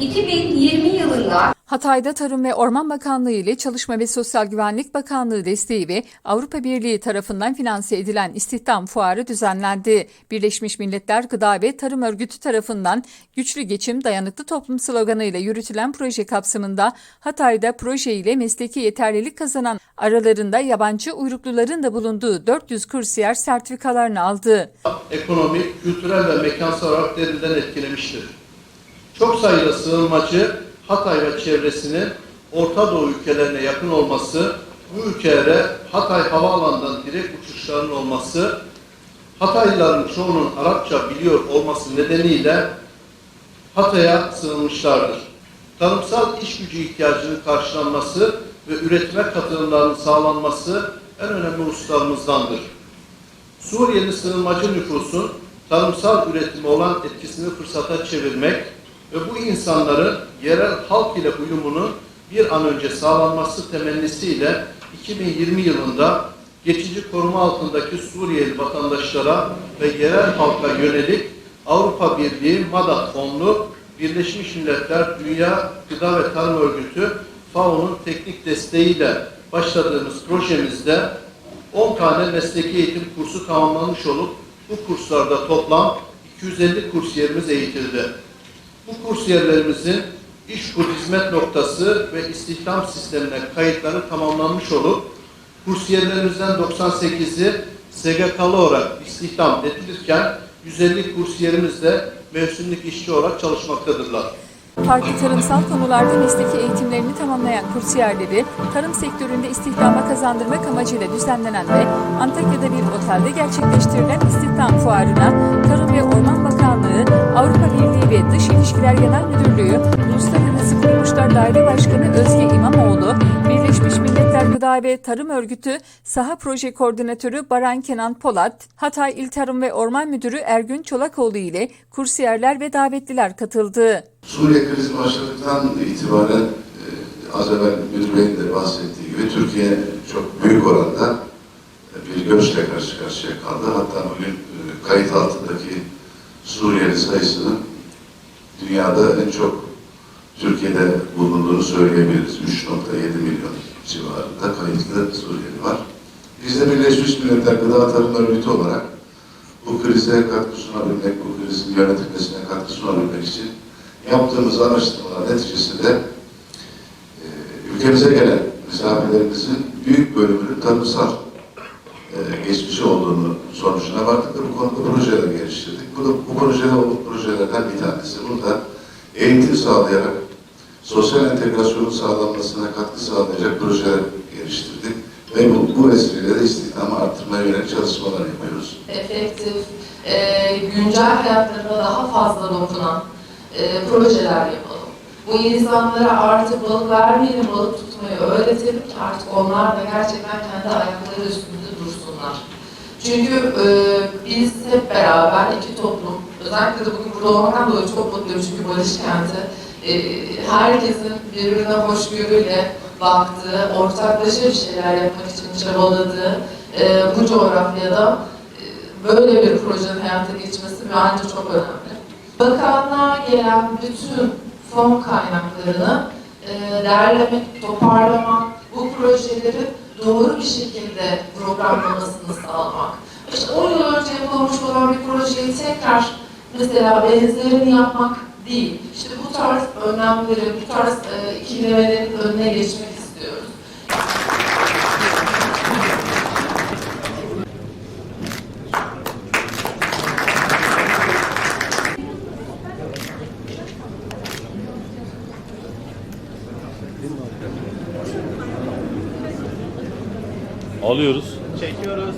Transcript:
2020 yılında Hatay'da Tarım ve Orman Bakanlığı ile Çalışma ve Sosyal Güvenlik Bakanlığı desteği ve Avrupa Birliği tarafından finanse edilen istihdam fuarı düzenlendi. Birleşmiş Milletler Gıda ve Tarım Örgütü tarafından güçlü geçim, dayanıklı toplum sloganıyla yürütülen proje kapsamında Hatay'da proje ile mesleki yeterlilik kazanan aralarında yabancı uyrukluların da bulunduğu 400 kursiyer sertifikalarını aldı. ekonomik, kültürel ve mekansal olarak derinden etkilemiştir. Çok sayıda sığınmacı Hatay ve çevresinin Orta Doğu ülkelerine yakın olması, bu ülkelere Hatay Havaalanı'ndan direkt uçuşların olması, Hataylıların çoğunun Arapça biliyor olması nedeniyle Hatay'a sığınmışlardır. Tarımsal iş gücü ihtiyacının karşılanması ve üretime katılımlarının sağlanması en önemli hususlarımızdandır. Suriyeli sığınmacı nüfusun tarımsal üretime olan etkisini fırsata çevirmek ve bu insanların yerel halk ile uyumunu bir an önce sağlanması temennisiyle 2020 yılında geçici koruma altındaki Suriyeli vatandaşlara ve yerel halka yönelik Avrupa Birliği MADA fonlu Birleşmiş Milletler Dünya Gıda ve Tarım Örgütü FAO'nun teknik desteğiyle başladığımız projemizde 10 tane mesleki eğitim kursu tamamlanmış olup bu kurslarda toplam 250 kursiyerimiz eğitildi. Bu kursiyerlerimizin iş kur hizmet noktası ve istihdam sistemine kayıtları tamamlanmış olup kursiyerlerimizden 98'i SGK'lı olarak istihdam edilirken 150 kursiyerimiz de mevsimlik işçi olarak çalışmaktadırlar. Farklı tarımsal konularda mesleki eğitimlerini tamamlayan kursiyerleri tarım sektöründe istihdama kazandırmak amacıyla düzenlenen ve Antakya'da bir otelde gerçekleştirilen istihdam fuarına Tarım ve Orman Bakanlığı, Avrupa Birliği ve Dış İlişkiler Genel Müdürlüğü, Uluslararası Kuruluşlar Daire Başkanı Özge İmamoğlu, Birleşmiş Milletler Gıda ve Tarım Örgütü Saha Proje Koordinatörü Baran Kenan Polat, Hatay İl Tarım ve Orman Müdürü Ergün Çolakoğlu ile kursiyerler ve davetliler katıldı. Suriye krizi başladıktan itibaren e, az evvel müdür beyin de bahsettiği gibi Türkiye çok büyük oranda e, bir göçle karşı karşıya kaldı. Hatta bugün e, kayıt altındaki Suriyeli sayısının dünyada en çok Türkiye'de bulunduğunu söyleyebiliriz. 3.7 milyon civarında kayıtlı Suriyeli var. Biz de Birleşmiş Milletler Gıda Tarım Örgütü olarak bu krize katkı sunabilmek, bu krizin yönetilmesine katkı sunabilmek için yaptığımız araştırmalar neticesinde e, ülkemize gelen misafirlerimizin büyük bölümünün tarımsal e, geçmişi olduğunu sonucuna vardık ve bu konuda projeler geliştirdik. Bu, da, bu projeler, o projelerden bir tanesi. Burada eğitim sağlayarak sosyal sağlanmasına katkı sağlayacak projeler geliştirdik. Ve bu, bu vesileyle de istihdamı arttırmaya yönelik çalışmalar yapıyoruz. efektif, e, güncel hayatlarına daha fazla dokunan e, projeler yapalım. Bu insanlara artık balık vermeyelim, balık tutmayı öğretelim ki artık onlar da gerçekten kendi ayakları üstünde dursunlar. Çünkü e, biz hep beraber iki toplum, özellikle de bugün burada olmaktan dolayı çok mutluyum çünkü Barış Kenti, e, herkesin birbirine hoşgörüyle baktığı, ortaklaşa bir şeyler yapmak için çabaladığı e, bu coğrafyada e, böyle bir projenin hayata geçmesi bence çok önemli. Bakanlığa gelen bütün fon kaynaklarını e, derlemek, toparlamak, bu projeleri doğru bir şekilde programlamasını sağlamak. İşte 10 yıl önce yapılmış olan bir projeyi tekrar mesela benzerini yapmak değil. İşte bu tarz önlemleri, bu tarz e, ikilemelerin önüne geçmek istiyoruz. Alıyoruz. Çekiyoruz.